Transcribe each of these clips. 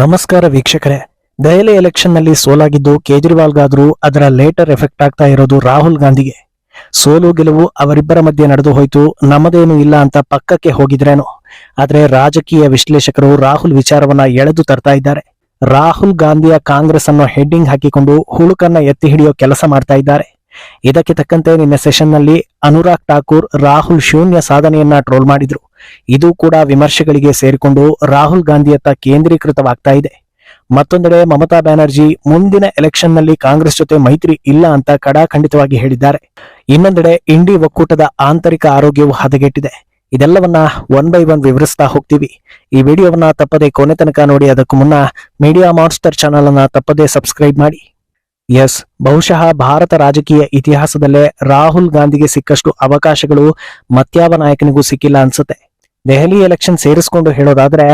ನಮಸ್ಕಾರ ವೀಕ್ಷಕರೇ. ದೆಹಲಿ ಎಲೆಕ್ಷನ್ನಲ್ಲಿ ಸೋಲಾಗಿದ್ದು ಕೇಜ್ರಿವಾಲ್ಗಾದರೂ ಅದರ ಲೇಟರ್ ಎಫೆಕ್ಟ್ ಆಗ್ತಾ ಇರೋದು ರಾಹುಲ್ ಗಾಂಧಿಗೆ. ಸೋಲು ಗೆಲುವು ಅವರಿಬ್ಬರ ಮಧ್ಯೆ ನಡೆದು ಹೋಯ್ತು, ನಮ್ಮದೇನು ಇಲ್ಲ ಅಂತ ಪಕ್ಕಕ್ಕೆ ಹೋಗಿದ್ರೇನು. ಆದ್ರೆ ರಾಜಕೀಯ ವಿಶ್ಲೇಷಕರು ರಾಹುಲ್ ವಿಚಾರವನ್ನ ಎಳೆದು ತರ್ತಾ ಇದ್ದಾರೆ. ರಾಹುಲ್ ಗಾಂಧಿಯ ಕಾಂಗ್ರೆಸ್ ಅನ್ನು ಹೆಡ್ಡಿಂಗ್ ಹಾಕಿಕೊಂಡು ಹುಳುಕನ್ನ ಎತ್ತಿ ಹಿಡಿಯೋ ಕೆಲಸ ಮಾಡ್ತಾ ಇದ್ದಾರೆ. ಇದಕ್ಕೆ ತಕ್ಕಂತೆ ನಿನ್ನೆ ಸೆಷನ್ನಲ್ಲಿ ಅನುರಾಗ್ ಠಾಕೂರ್, ರಾಹುಲ್ ಶೂನ್ಯ ಸಾಧನೆಯನ್ನ ಟ್ರೋಲ್ ಮಾಡಿದ್ರು. ಇದು ಕೂಡ ವಿಮರ್ಶೆಗಳಿಗೆ ಸೇರಿಕೊಂಡು ರಾಹುಲ್ ಗಾಂಧಿಯತ್ತ ಕೇಂದ್ರೀಕೃತವಾಗ್ತಾ ಇದೆ. ಮತ್ತೊಂದೆಡೆ ಮಮತಾ ಬ್ಯಾನರ್ಜಿ, ಮುಂದಿನ ಎಲೆಕ್ಷನ್ನಲ್ಲಿ ಕಾಂಗ್ರೆಸ್ ಜೊತೆ ಮೈತ್ರಿ ಇಲ್ಲ ಅಂತ ಕಡಾಖಂಡಿತವಾಗಿ ಹೇಳಿದ್ದಾರೆ. ಇನ್ನೊಂದೆಡೆ ಇಂಡಿ ಒಕ್ಕೂಟದ ಆಂತರಿಕ ಆರೋಗ್ಯವು ಹದಗೆಟ್ಟಿದೆ. ಇದೆಲ್ಲವನ್ನ ಒನ್ ಬೈ ಒನ್ ವಿವರಿಸ್ತಾ ಹೋಗ್ತೀವಿ. ಈ ವಿಡಿಯೋವನ್ನ ತಪ್ಪದೆ ಕೊನೆ ತನಕ ನೋಡಿ, ಅದಕ್ಕೂ ಮುನ್ನ ಮೀಡಿಯಾ ಮಾನ್ಸ್ಟರ್ ಚಾನಲ್ ಅನ್ನ ತಪ್ಪದೆ ಸಬ್ಸ್ಕ್ರೈಬ್ ಮಾಡಿ. ಎಸ್, ಬಹುಶಃ ಭಾರತ ರಾಜಕೀಯ ಇತಿಹಾಸದಲ್ಲೇ ರಾಹುಲ್ ಗಾಂಧಿಗೆ ಸಿಕ್ಕಷ್ಟು ಅವಕಾಶಗಳು ಮತ್ಯಾವ ನಾಯಕನಿಗೂ ಸಿಕ್ಕಿಲ್ಲ ಅನ್ಸುತ್ತೆ. ದೆಹಲಿ ಎಲೆಕ್ಷನ್ ಸೇರಿಸಿಕೊಂಡು ಹೇಳೋದಾದ್ರೆ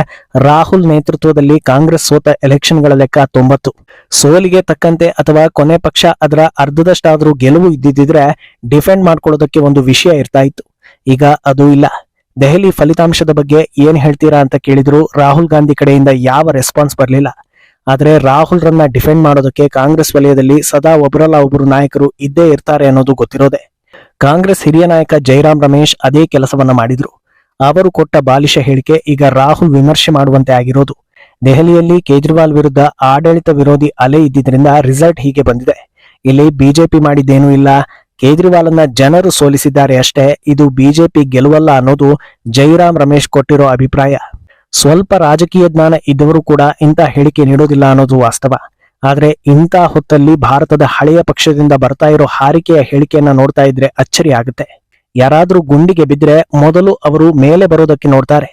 ರಾಹುಲ್ ನೇತೃತ್ವದಲ್ಲಿ ಕಾಂಗ್ರೆಸ್ ಸೋತ ಎಲೆಕ್ಷನ್ಗಳ ಲೆಕ್ಕ ತೊಂಬತ್ತು. ಸೋಲಿಗೆ ತಕ್ಕಂತೆ ಅಥವಾ ಕೊನೆ ಪಕ್ಷ ಅದರ ಅರ್ಧದಷ್ಟಾದರೂ ಗೆಲುವು ಇದ್ದಿದ್ರೆ ಡಿಫೆಂಡ್ ಮಾಡ್ಕೊಳ್ಳೋದಕ್ಕೆ ಒಂದು ವಿಷಯ ಇರ್ತಾ ಇತ್ತು. ಈಗ ಅದು ಇಲ್ಲ. ದೆಹಲಿ ಫಲಿತಾಂಶದ ಬಗ್ಗೆ ಏನ್ ಹೇಳ್ತೀರಾ ಅಂತ ಕೇಳಿದ್ರು ರಾಹುಲ್ ಗಾಂಧಿ ಕಡೆಯಿಂದ ಯಾವ ರೆಸ್ಪಾನ್ಸ್ ಬರಲಿಲ್ಲ. ಆದ್ರೆ ರಾಹುಲ್ ರನ್ನ ಡಿಫೆಂಡ್ ಮಾಡೋದಕ್ಕೆ ಕಾಂಗ್ರೆಸ್ ವಲಯದಲ್ಲಿ ಸದಾ ಒಬ್ಬರಲ್ಲ ಒಬ್ಬರು ನಾಯಕರು ಇದ್ದೇ ಇರ್ತಾರೆ ಅನ್ನೋದು ಗೊತ್ತಿರೋದೆ. ಕಾಂಗ್ರೆಸ್ ಹಿರಿಯ ನಾಯಕ ಜೈರಾಮ್ ರಮೇಶ್ ಅದೇ ಕೆಲಸವನ್ನ ಮಾಡಿದ್ರು. ಅವರು ಕೊಟ್ಟ ಬಾಲಿಶ ಹೇಳಿಕೆ ಈಗ ರಾಹುಲ್ ವಿಮರ್ಶೆ ಮಾಡುವಂತೆ ಆಗಿರೋದು. ದೆಹಲಿಯಲ್ಲಿ ಕೇಜ್ರಿವಾಲ್ ವಿರುದ್ಧ ಆಡಳಿತ ವಿರೋಧಿ ಅಲೆ ಇದ್ದಿದ್ರಿಂದ ರಿಸಲ್ಟ್ ಹೀಗೆ ಬಂದಿದೆ. ಇಲ್ಲಿ ಬಿಜೆಪಿ ಮಾಡಿದ್ದೇನೂ ಇಲ್ಲ. ಕೇಜ್ರಿವಾಲ್ನ ಜನರು ಸೋಲಿಸಿದ್ದಾರೆ ಅಷ್ಟೇ. ಇದು ಬಿಜೆಪಿ ಗೆಲುವಲ್ಲ ಅನ್ನೋದು ಜೈರಾಮ್ ರಮೇಶ್ ಕೊಟ್ಟಿರೋ ಅಭಿಪ್ರಾಯ. ಸ್ವಲ್ಪ ರಾಜಕೀಯ ಜ್ಞಾನ ಇದ್ದವರು ಕೂಡ ಇಂಥ ಹೇಳಿಕೆ ನೀಡೋದಿಲ್ಲ ಅನ್ನೋದು ವಾಸ್ತವ. ಆದ್ರೆ ಇಂಥ ಹೊತ್ತಲ್ಲಿ ಭಾರತದ ಹಳೆಯ ಪಕ್ಷದಿಂದ ಬರ್ತಾ ಇರೋ ಹಾರಿಕೆಯ ಹೇಳಿಕೆಯನ್ನ ನೋಡ್ತಾ ಇದ್ರೆ ಅಚ್ಚರಿ ಆಗುತ್ತೆ. ಯಾರಾದ್ರೂ ಗುಂಡಿಗೆ ಬಿದ್ರೆ ಮೊದಲು ಅವರು ಮೇಲೆ ಬರೋದಕ್ಕೆ ನೋಡ್ತಾರೆ.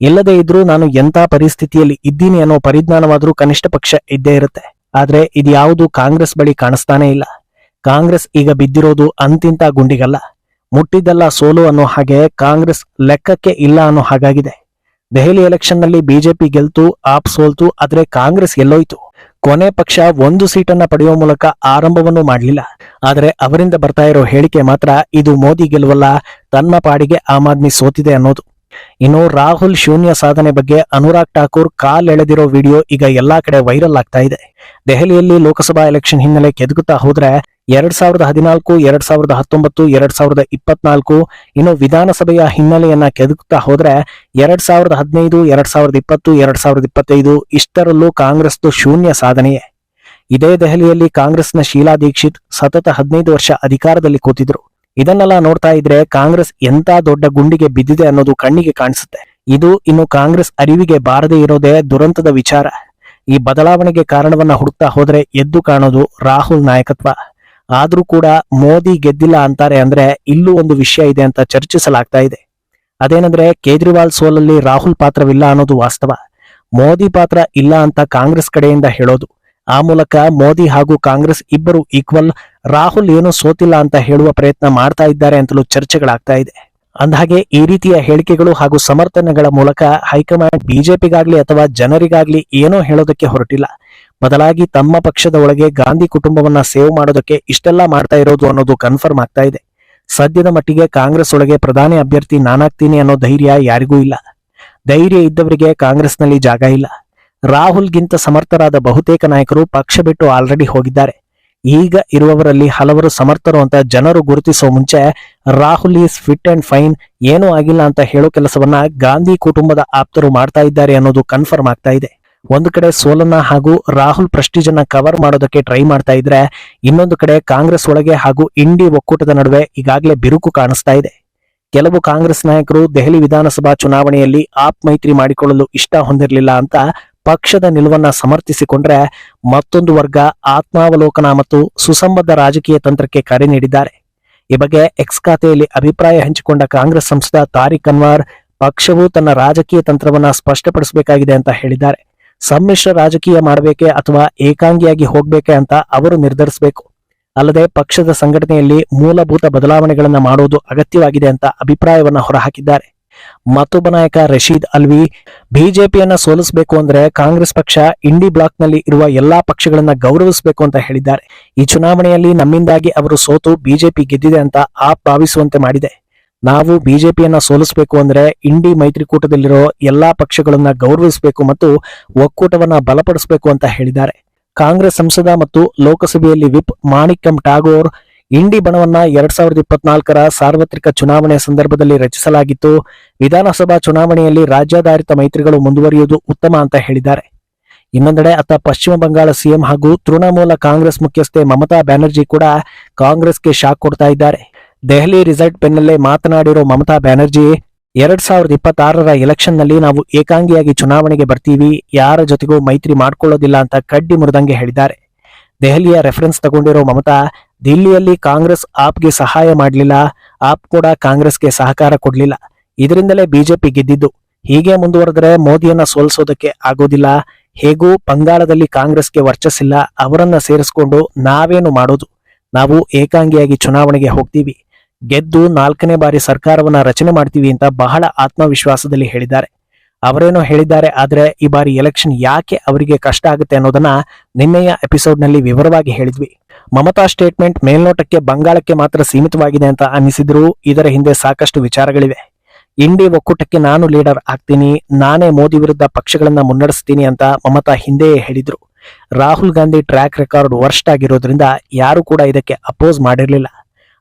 ಎಲ್ಲದೇ ಇದ್ರೂ ನಾನು ಎಂಥ ಪರಿಸ್ಥಿತಿಯಲ್ಲಿ ಇದ್ದೀನಿ ಅನ್ನೋ ಪರಿಜ್ಞಾನವಾದರೂ ಕನಿಷ್ಠ ಪಕ್ಷ ಇದ್ದೇ ಇರುತ್ತೆ. ಆದ್ರೆ ಇದ್ಯಾವುದು ಕಾಂಗ್ರೆಸ್ ಬಳಿ ಕಾಣಿಸ್ತಾನೇ ಇಲ್ಲ. ಕಾಂಗ್ರೆಸ್ ಈಗ ಬಿದ್ದಿರೋದು ಅಂತಿಂತ ಗುಂಡಿಗಲ್ಲ. ಮುಟ್ಟಿದ್ದೆಲ್ಲ ಸೋಲು ಅನ್ನೋ ಹಾಗೆ ಕಾಂಗ್ರೆಸ್ ಲೆಕ್ಕಕ್ಕೆ ಇಲ್ಲ ಅನ್ನೋ ಹಾಗಾಗಿದೆ. ದೆಹಲಿ ಎಲೆಕ್ಷನ್ನಲ್ಲಿ ಬಿಜೆಪಿ ಗೆಲ್ತು, ಆಪ್ ಸೋಲ್ತು, ಆದರೆ ಕಾಂಗ್ರೆಸ್ ಎಲ್ಲೋಯ್ತು. ಕೊನೆ ಪಕ್ಷ ಒಂದು ಸೀಟನ್ನ ಪಡೆಯುವ ಮೂಲಕ ಆರಂಭವನ್ನು ಮಾಡಲಿಲ್ಲ. ಆದರೆ ಅವರಿಂದ ಬರ್ತಾ ಇರೋ ಹೇಳಿಕೆ ಮಾತ್ರ ಇದು ಮೋದಿ ಗೆಲುವಲ್ಲ, ತನ್ನ ಪಾಡಿಗೆ ಆಮ್ ಆದ್ಮಿ ಸೋತಿದೆ ಅನ್ನೋದು. ಇನ್ನು ರಾಹುಲ್ ಶೂನ್ಯ ಸಾಧನೆ ಬಗ್ಗೆ ಅನುರಾಗ್ ಠಾಕೂರ್ ಕಾಲ್ ಎಳೆದಿರೋ ವಿಡಿಯೋ ಈಗ ಎಲ್ಲಾ ಕಡೆ ವೈರಲ್ ಆಗ್ತಾ ಇದೆ. ದೆಹಲಿಯಲ್ಲಿ ಲೋಕಸಭಾ ಎಲೆಕ್ಷನ್ ಹಿನ್ನೆಲೆ ಕೆದಕುತ್ತಾ ಹೋದ್ರೆ ಎರಡ್ ಸಾವಿರದ ಹದಿನಾಲ್ಕು, ಎರಡ್ ಸಾವಿರದ ಹತ್ತೊಂಬತ್ತು, ಎರಡ್ ಸಾವಿರದ ಇಪ್ಪತ್ನಾಲ್ಕು ಇನ್ನು ವಿಧಾನಸಭೆಯ ಹಿನ್ನೆಲೆಯನ್ನ ಕೆದಕುತ್ತಾ ಹೋದ್ರೆ ಎರಡ್ ಸಾವಿರದ ಹದಿನೈದು, ಎರಡ್ ಸಾವಿರದ ಇಪ್ಪತ್ತು, ಎರಡ್ ಸಾವಿರದ ಇಪ್ಪತ್ತೈದು ಇಷ್ಟರಲ್ಲೂ ಕಾಂಗ್ರೆಸ್ದು ಶೂನ್ಯ ಸಾಧನೆಯೇ. ಇದೇ ದೆಹಲಿಯಲ್ಲಿ ಕಾಂಗ್ರೆಸ್ನ ಶೀಲಾ ದೀಕ್ಷಿತ್ ಸತತ ಹದಿನೈದು ವರ್ಷ ಅಧಿಕಾರದಲ್ಲಿ ಕೂತಿದ್ರು. ಇದನ್ನೆಲ್ಲ ನೋಡ್ತಾ ಇದ್ರೆ ಕಾಂಗ್ರೆಸ್ ಎಂತ ದೊಡ್ಡ ಗುಂಡಿಗೆ ಬಿದ್ದಿದೆ ಅನ್ನೋದು ಕಣ್ಣಿಗೆ ಕಾಣಿಸುತ್ತೆ. ಇದು ಇನ್ನು ಕಾಂಗ್ರೆಸ್ ಅರಿವಿಗೆ ಬಾರದೇ ಇರೋದೇ ದುರಂತದ ವಿಚಾರ. ಈ ಬದಲಾವಣೆಗೆ ಕಾರಣವನ್ನ ಹುಡುಕ್ತಾ ಹೋದ್ರೆ ಎದ್ದು ಕಾಣೋದು ರಾಹುಲ್ ನಾಯಕತ್ವ. ಆದ್ರೂ ಕೂಡ ಮೋದಿ ಗೆದ್ದಿಲ್ಲ ಅಂತಾರೆ ಅಂದ್ರೆ ಇಲ್ಲೂ ಒಂದು ವಿಷಯ ಇದೆ ಅಂತ ಚರ್ಚಿಸಲಾಗ್ತಾ ಇದೆ. ಅದೇನಂದ್ರೆ ಕೇಜ್ರಿವಾಲ್ ಸೋಲಲ್ಲಿ ರಾಹುಲ್ ಪಾತ್ರವಿಲ್ಲ ಅನ್ನೋದು ವಾಸ್ತವ. ಮೋದಿ ಪಾತ್ರ ಇಲ್ಲ ಅಂತ ಕಾಂಗ್ರೆಸ್ ಕಡೆಯಿಂದ ಹೇಳೋದು. ಆ ಮೂಲಕ ಮೋದಿ ಹಾಗೂ ಕಾಂಗ್ರೆಸ್ ಇಬ್ಬರು ಈಕ್ವಲ್. ರಾಹುಲ್ ಏನು ಸೋತಿಲ್ಲ ಅಂತ ಹೇಳುವ ಪ್ರಯತ್ನ ಮಾಡ್ತಾ ಇದ್ದಾರೆ ಅಂತಲೂ ಚರ್ಚೆಗಳಾಗ್ತಾ ಇದೆ. ಅಂದಹಾಗೆ ಈ ರೀತಿಯ ಹೇಳಿಕೆಗಳು ಹಾಗೂ ಸಮರ್ಥನೆಗಳ ಮೂಲಕ ಹೈಕಮಾಂಡ್ ಬಿಜೆಪಿಗಾಗ್ಲಿ ಅಥವಾ ಜನರಿಗಾಗ್ಲಿ ಏನೋ ಹೇಳೋದಕ್ಕೆ ಹೊರಟಿಲ್ಲ. ಬದಲಾಗಿ ತಮ್ಮ ಪಕ್ಷದ ಒಳಗೆ ಗಾಂಧಿ ಕುಟುಂಬವನ್ನ ಸೇವ್ ಮಾಡೋದಕ್ಕೆ ಇಷ್ಟೆಲ್ಲಾ ಮಾಡ್ತಾ ಇರೋದು ಅನ್ನೋದು ಕನ್ಫರ್ಮ್ ಆಗ್ತಾ ಇದೆ. ಸದ್ಯದ ಮಟ್ಟಿಗೆ ಕಾಂಗ್ರೆಸ್ ಒಳಗೆ ಪ್ರಧಾನಿ ಅಭ್ಯರ್ಥಿ ನಾನಾಗ್ತೀನಿ ಅನ್ನೋ ಧೈರ್ಯ ಯಾರಿಗೂ ಇಲ್ಲ. ಧೈರ್ಯ ಇದ್ದವರಿಗೆ ಕಾಂಗ್ರೆಸ್ನಲ್ಲಿ ಜಾಗ ಇಲ್ಲ. ರಾಹುಲ್ಗಿಂತ ಸಮರ್ಥರಾದ ಬಹುತೇಕ ನಾಯಕರು ಪಕ್ಷ ಬಿಟ್ಟು ಆಲ್ರೆಡಿ ಹೋಗಿದ್ದಾರೆ. ಈಗ ಇರುವವರಲ್ಲಿ ಹಲವರು ಸಮರ್ಥರು ಅಂತ ಜನರು ಗುರುತಿಸುವ ಮುಂಚೆ Rahul is fit and fine ಏನೂ ಆಗಿಲ್ಲ ಅಂತ ಹೇಳೋ ಕೆಲಸವನ್ನ ಗಾಂಧಿ ಕುಟುಂಬದ ಆಪ್ತರು ಮಾಡ್ತಾ ಇದ್ದಾರೆ ಅನ್ನೋದು ಕನ್ಫರ್ಮ್ ಆಗ್ತಾ ಇದೆ. ಒಂದು ಕಡೆ ಸೋಲನ್ನ ಹಾಗೂ ರಾಹುಲ್ ಪ್ರೆಸ್ಟೀಜ್ ಅನ್ನ ಕವರ್ ಮಾಡೋದಕ್ಕೆ ಟ್ರೈ ಮಾಡ್ತಾ ಇದ್ರೆ, ಇನ್ನೊಂದು ಕಡೆ ಕಾಂಗ್ರೆಸ್ ಒಳಗೆ ಹಾಗೂ ಇಂಡಿ ಒಕ್ಕೂಟದ ನಡುವೆ ಈಗಾಗಲೇ ಬಿರುಕು ಕಾಣಿಸ್ತಾ ಇದೆ. ಕೆಲವು ಕಾಂಗ್ರೆಸ್ ನಾಯಕರು ದೆಹಲಿ ವಿಧಾನಸಭಾ ಚುನಾವಣೆಯಲ್ಲಿ ಆಪ್ ಮೈತ್ರಿ ಮಾಡಿಕೊಳ್ಳಲು ಇಷ್ಟ ಹೊಂದಿರಲಿಲ್ಲ ಅಂತ ಪಕ್ಷದ ನಿಲುವನ್ನ ಸಮರ್ಥಿಸಿಕೊಂಡ್ರೆ ಮತ್ತೊಂದು ವರ್ಗ ಆತ್ಮಾವಲೋಕನ ಮತ್ತು ಸುಸಂಬದ್ಧ ರಾಜಕೀಯ ತಂತ್ರಕ್ಕೆ ಕರೆ ನೀಡಿದ್ದಾರೆ. ಈ ಬಗ್ಗೆ ಎಕ್ಸ್ ಖಾತೆಯಲ್ಲಿ ಅಭಿಪ್ರಾಯ ಹಂಚಿಕೊಂಡ ಕಾಂಗ್ರೆಸ್ ಸಂಸದ ತಾರಿಕ್ ಅನ್ವಾರ್, ಪಕ್ಷವು ತನ್ನ ರಾಜಕೀಯ ತಂತ್ರವನ್ನ ಸ್ಪಷ್ಟಪಡಿಸಬೇಕಾಗಿದೆ ಅಂತ ಹೇಳಿದ್ದಾರೆ. ಸಮ್ಮಿಶ್ರ ರಾಜಕೀಯ ಮಾಡಬೇಕೆ ಅಥವಾ ಏಕಾಂಗಿಯಾಗಿ ಹೋಗ್ಬೇಕೆ ಅಂತ ಅವರು ನಿರ್ಧರಿಸಬೇಕು. ಅಲ್ಲದೆ ಪಕ್ಷದ ಸಂಘಟನೆಯಲ್ಲಿ ಮೂಲಭೂತ ಬದಲಾವಣೆಗಳನ್ನು ಮಾಡುವುದು ಅಗತ್ಯವಾಗಿದೆ ಅಂತ ಅಭಿಪ್ರಾಯವನ್ನ ಹೊರಹಾಕಿದ್ದಾರೆ. ಮತ್ತೊಬ್ಬ ನಾಯಕ ರಶೀದ್ ಅಲ್ವಿ, ಬಿಜೆಪಿಯನ್ನ ಸೋಲಿಸಬೇಕು ಅಂದ್ರೆ ಕಾಂಗ್ರೆಸ್ ಪಕ್ಷ ಇಂಡಿ ಬ್ಲಾಕ್ನಲ್ಲಿ ಇರುವ ಎಲ್ಲಾ ಪಕ್ಷಗಳನ್ನ ಗೌರವಿಸಬೇಕು ಅಂತ ಹೇಳಿದ್ದಾರೆ. ಈ ಚುನಾವಣೆಯಲ್ಲಿ ನಮ್ಮಿಂದಾಗಿ ಅವರು ಸೋತು ಬಿಜೆಪಿ ಗೆದ್ದಿದೆ ಅಂತ ಆ ಭಾವಿಸುವಂತೆ ಮಾಡಿದೆ. ನಾವು ಬಿಜೆಪಿಯನ್ನ ಸೋಲಿಸಬೇಕು ಅಂದ್ರೆ ಇಂಡಿ ಮೈತ್ರಿಕೂಟದಲ್ಲಿರೋ ಎಲ್ಲಾ ಪಕ್ಷಗಳನ್ನ ಗೌರವಿಸಬೇಕು ಮತ್ತು ಒಕ್ಕೂಟವನ್ನ ಬಲಪಡಿಸಬೇಕು ಅಂತ ಹೇಳಿದ್ದಾರೆ. ಕಾಂಗ್ರೆಸ್ ಸಂಸದ ಮತ್ತು ಲೋಕಸಭೆಯಲ್ಲಿ ವಿಪ್ ಮಾಣಿಕಂ ಟಾಗೋರ್ ಇಂಡಿ ಬಣವನ್ನ ಎರಡ್ ಸಾವಿರದ ಇಪ್ಪತ್ನಾಲ್ಕರ ಸಾರ್ವತ್ರಿಕ ಚುನಾವಣೆಯ ಸಂದರ್ಭದಲ್ಲಿ ರಚಿಸಲಾಗಿತ್ತು. ವಿಧಾನಸಭಾ ಚುನಾವಣೆಯಲ್ಲಿ ರಾಜ್ಯಾಧಾರಿತ ಮೈತ್ರಿಗಳು ಮುಂದುವರಿಯುವುದು ಉತ್ತಮ ಅಂತ ಹೇಳಿದ್ದಾರೆ. ಇನ್ನೊಂದೆಡೆ ಅತ್ತ ಪಶ್ಚಿಮ ಬಂಗಾಳ ಸಿಎಂ ಹಾಗೂ ತೃಣಮೂಲ ಕಾಂಗ್ರೆಸ್ ಮುಖ್ಯಸ್ಥೆ ಮಮತಾ ಬ್ಯಾನರ್ಜಿ ಕೂಡ ಕಾಂಗ್ರೆಸ್ಗೆ ಶಾಕ್ ಕೊಡ್ತಾ ಇದ್ದಾರೆ. ದೆಹಲಿ ರಿಸಲ್ಟ್ ಬೆನ್ನಲ್ಲೇ ಮಾತನಾಡಿರೋ ಮಮತಾ ಬ್ಯಾನರ್ಜಿ, ಎರಡ್ ಸಾವಿರದ ಇಪ್ಪತ್ತಾರರ ಎಲೆಕ್ಷನ್ನಲ್ಲಿ ನಾವು ಏಕಾಂಗಿಯಾಗಿ ಚುನಾವಣೆಗೆ ಬರ್ತೀವಿ, ಯಾರ ಜೊತೆಗೂ ಮೈತ್ರಿ ಮಾಡ್ಕೊಳ್ಳೋದಿಲ್ಲ ಅಂತ ಕಡ್ಡಿ ಮುರಿದಂಗೆ ಹೇಳಿದ್ದಾರೆ. ದೆಹಲಿಯ ರೆಫರೆನ್ಸ್ ತಗೊಂಡಿರೋ ಮಮತಾ, ದಿಲ್ಲಿಯಲ್ಲಿ ಕಾಂಗ್ರೆಸ್ ಆಪ್ಗೆ ಸಹಾಯ ಮಾಡಲಿಲ್ಲ, ಆಪ್ ಕೂಡ ಕಾಂಗ್ರೆಸ್ಗೆ ಸಹಕಾರ ಕೊಡಲಿಲ್ಲ. ಇದರಿಂದಲೇ ಬಿಜೆಪಿ ಗೆದ್ದಿದ್ದು. ಹೀಗೆ ಮುಂದುವರೆದ್ರೆ ಮೋದಿಯನ್ನ ಸೋಲಿಸೋದಕ್ಕೆ ಆಗೋದಿಲ್ಲ. ಹೇಗೂ ಬಂಗಾಳದಲ್ಲಿ ಕಾಂಗ್ರೆಸ್ಗೆ ವರ್ಚಸ್ಸಿಲ್ಲ, ಅವರನ್ನ ಸೇರಿಸ್ಕೊಂಡು ನಾವೇನು ಮಾಡೋದು? ನಾವು ಏಕಾಂಗಿಯಾಗಿ ಚುನಾವಣೆಗೆ ಹೋಗ್ತೀವಿ. ಗೆದ್ದು ನಾಲ್ಕನೇ ಬಾರಿ ಸರ್ಕಾರವನ್ನ ರಚನೆ ಮಾಡ್ತೀವಿ ಅಂತ ಬಹಳ ಆತ್ಮವಿಶ್ವಾಸದಲ್ಲಿ ಹೇಳಿದ್ದಾರೆ. ಅವರೇನೋ ಹೇಳಿದ್ದಾರೆ, ಆದರೆ ಈ ಬಾರಿ ಎಲೆಕ್ಷನ್ ಯಾಕೆ ಅವರಿಗೆ ಕಷ್ಟ ಆಗುತ್ತೆ ಅನ್ನೋದನ್ನ ನಿನ್ನೆಯ ಎಪಿಸೋಡ್ನಲ್ಲಿ ವಿವರವಾಗಿ ಹೇಳಿದ್ವಿ. ಮಮತಾ ಸ್ಟೇಟ್ಮೆಂಟ್ ಮೇಲ್ನೋಟಕ್ಕೆ ಬಂಗಾಳಕ್ಕೆ ಮಾತ್ರ ಸೀಮಿತವಾಗಿದೆ ಅಂತ ಅನ್ನಿಸಿದ್ರು ಇದರ ಹಿಂದೆ ಸಾಕಷ್ಟು ವಿಚಾರಗಳಿವೆ. ಇಂಡಿ ಒಕ್ಕೂಟಕ್ಕೆ ನಾನು ಲೀಡರ್ ಆಗ್ತೀನಿ, ನಾನೇ ಮೋದಿ ವಿರುದ್ಧ ಪಕ್ಷಗಳನ್ನ ಮುನ್ನಡೆಸ್ತೀನಿ ಅಂತ ಮಮತಾ ಹಿಂದೆಯೇ ಹೇಳಿದ್ರು. Rahul Gandhi track record worst ಆಗಿರೋದ್ರಿಂದ ಯಾರು ಕೂಡ ಇದಕ್ಕೆ ಅಪೋಸ್ ಮಾಡಿರಲಿಲ್ಲ.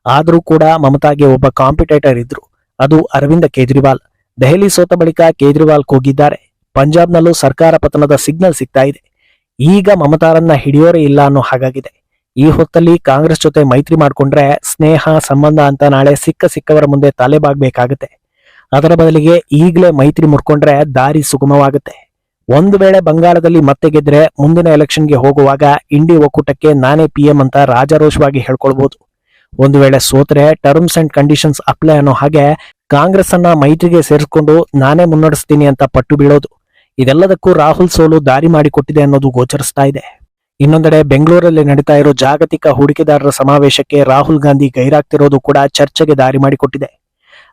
ಆದರೂ ಕೂಡ ಮಮತಾಗೆ ಒಬ್ಬ ಕಾಂಪಿಟೇಟರ್ ಇದ್ರು. ಅದು ಅರವಿಂದ ಕೇಜ್ರಿವಾಲ್. ದೆಹಲಿ ಸೋತ ಬಳಿಕ ಕೇಜ್ರಿವಾಲ್ ಕೂಗಿದ್ದಾರೆ. ಪಂಜಾಬ್ನಲ್ಲೂ ಸರ್ಕಾರ ಪತನದ ಸಿಗ್ನಲ್ ಸಿಗ್ತಾ ಇದೆ. ಈಗ ಮಮತಾರನ್ನ ಹಿಡಿಯೋರೇ ಇಲ್ಲ ಅನ್ನೋ ಹಾಗಾಗಿದೆ. ಈ ಹೊತ್ತಲ್ಲಿ ಕಾಂಗ್ರೆಸ್ ಜೊತೆ ಮೈತ್ರಿ ಮಾಡ್ಕೊಂಡ್ರೆ ಸ್ನೇಹ, ಸಂಬಂಧ ಅಂತ ನಾಳೆ ಸಿಕ್ಕ ಸಿಕ್ಕವರ ಮುಂದೆ ತಲೆಬಾಗ್ಬೇಕಾಗತ್ತೆ ಅದರ ಬದಲಿಗೆ ಈಗಲೇ ಮೈತ್ರಿ ಮುರ್ಕೊಂಡ್ರೆ ದಾರಿ ಸುಗಮವಾಗುತ್ತೆ. ಒಂದು ವೇಳೆ ಬಂಗಾಳದಲ್ಲಿ ಮತ್ತೆ ಗೆದ್ರೆ ಮುಂದಿನ ಎಲೆಕ್ಷನ್ಗೆ ಹೋಗುವಾಗ ಇಂಡಿ ಒಕ್ಕೂಟಕ್ಕೆ ನಾನೇ ಪಿಎಂ ಅಂತ ರಾಜಾರೋಷವಾಗಿ ಹೇಳ್ಕೊಳ್ಬಹುದು ಒಂದು ವೇಳೆ ಸೋತ್ರೆ ಟರ್ಮ್ಸ್ ಅಂಡ್ ಕಂಡೀಷನ್ಸ್ ಅಪ್ಲೈ ಅನ್ನೋ ಹಾಗೆ ಕಾಂಗ್ರೆಸ್ ಅನ್ನ ಮೈತ್ರಿಗೆ ಸೇರಿಸ್ಕೊಂಡು ನಾನೇ ಮುನ್ನಡೆಸ್ತೀನಿ ಅಂತ ಪಟ್ಟು ಬೀಳೋದು. ಇದೆಲ್ಲದಕ್ಕೂ ರಾಹುಲ್ ಸೋಲು ದಾರಿ ಮಾಡಿಕೊಟ್ಟಿದೆ ಅನ್ನೋದು ಗೋಚರಿಸ್ತಾ ಇದೆ. ಇನ್ನೊಂದೆಡೆ ಬೆಂಗಳೂರಲ್ಲಿ ನಡೀತಾ ಇರೋ ಜಾಗತಿಕ ಹೂಡಿಕೆದಾರರ ಸಮಾವೇಶಕ್ಕೆ ರಾಹುಲ್ ಗಾಂಧಿ ಗೈರಾಗ್ತಿರೋದು ಕೂಡ ಚರ್ಚೆಗೆ ದಾರಿ ಮಾಡಿಕೊಟ್ಟಿದೆ.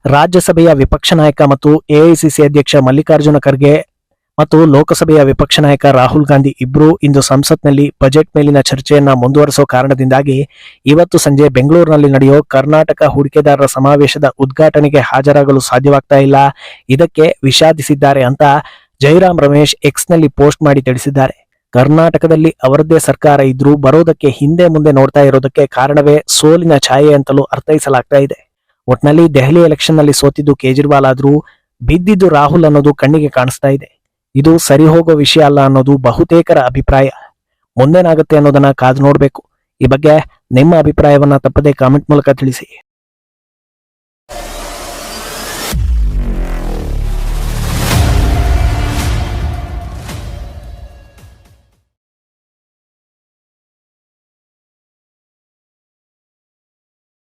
ರಾಜ್ಯಸಭೆಯ ವಿಪಕ್ಷ ನಾಯಕ ಮತ್ತು ಎಐಸಿಸಿ ಅಧ್ಯಕ್ಷ ಮಲ್ಲಿಕಾರ್ಜುನ ಖರ್ಗೆ ಮತ್ತು ಲೋಕಸಭೆಯ ವಿಪಕ್ಷ ನಾಯಕ ರಾಹುಲ್ ಗಾಂಧಿ ಇಬ್ರು ಇಂದು ಸಂಸತ್ನಲ್ಲಿ ಬಜೆಟ್ ಮೇಲಿನ ಚರ್ಚೆಯನ್ನ ಮುಂದುವರೆಸುವ ಕಾರಣದಿಂದಾಗಿ ಇವತ್ತು ಸಂಜೆ ಬೆಂಗಳೂರಿನಲ್ಲಿ ನಡೆಯೋ ಕರ್ನಾಟಕ ಹೂಡಿಕೆದಾರರ ಸಮಾವೇಶದ ಉದ್ಘಾಟನೆಗೆ ಹಾಜರಾಗಲು ಸಾಧ್ಯವಾಗ್ತಾ ಇಲ್ಲ. ಇದಕ್ಕೆ ವಿಷಾದಿಸಿದ್ದಾರೆ ಅಂತ ಜೈರಾಮ್ ರಮೇಶ್ ಎಕ್ಸ್ನಲ್ಲಿ ಪೋಸ್ಟ್ ಮಾಡಿ ತಿಳಿಸಿದ್ದಾರೆ. ಕರ್ನಾಟಕದಲ್ಲಿ ಅವರದ್ದೇ ಸರ್ಕಾರ ಇದ್ರೂ ಬರೋದಕ್ಕೆ ಹಿಂದೆ ಮುಂದೆ ನೋಡ್ತಾ ಇರೋದಕ್ಕೆ ಕಾರಣವೇ ಸೋಲಿನ ಛಾಯೆ ಅಂತಲೂ ಅರ್ಥೈಸಲಾಗ್ತಾ ಇದೆ. ಒಟ್ನಲ್ಲಿ ದೆಹಲಿ ಎಲೆಕ್ಷನ್ನಲ್ಲಿ ಸೋತಿದ್ದು ಕೇಜ್ರಿವಾಲ್ ಆದ್ರೂ ಬಿದ್ದಿದ್ದು ರಾಹುಲ್ ಅನ್ನೋದು ಕಣ್ಣಿಗೆ ಕಾಣಿಸ್ತಾ ಇದೆ. ಇದು ಸರಿ ಹೋಗೋ ವಿಷಯ ಅಲ್ಲ ಅನ್ನೋದು ಬಹುತೇಕರ ಅಭಿಪ್ರಾಯ. ಮುಂದೇನಾಗುತ್ತೆ ಅನ್ನೋದನ್ನ ಕಾದು ನೋಡಬೇಕು. ಈ ಬಗ್ಗೆ ನಿಮ್ಮ ಅಭಿಪ್ರಾಯವನ್ನ ತಪ್ಪದೆ ಕಾಮೆಂಟ್ ಮೂಲಕ ತಿಳಿಸಿ.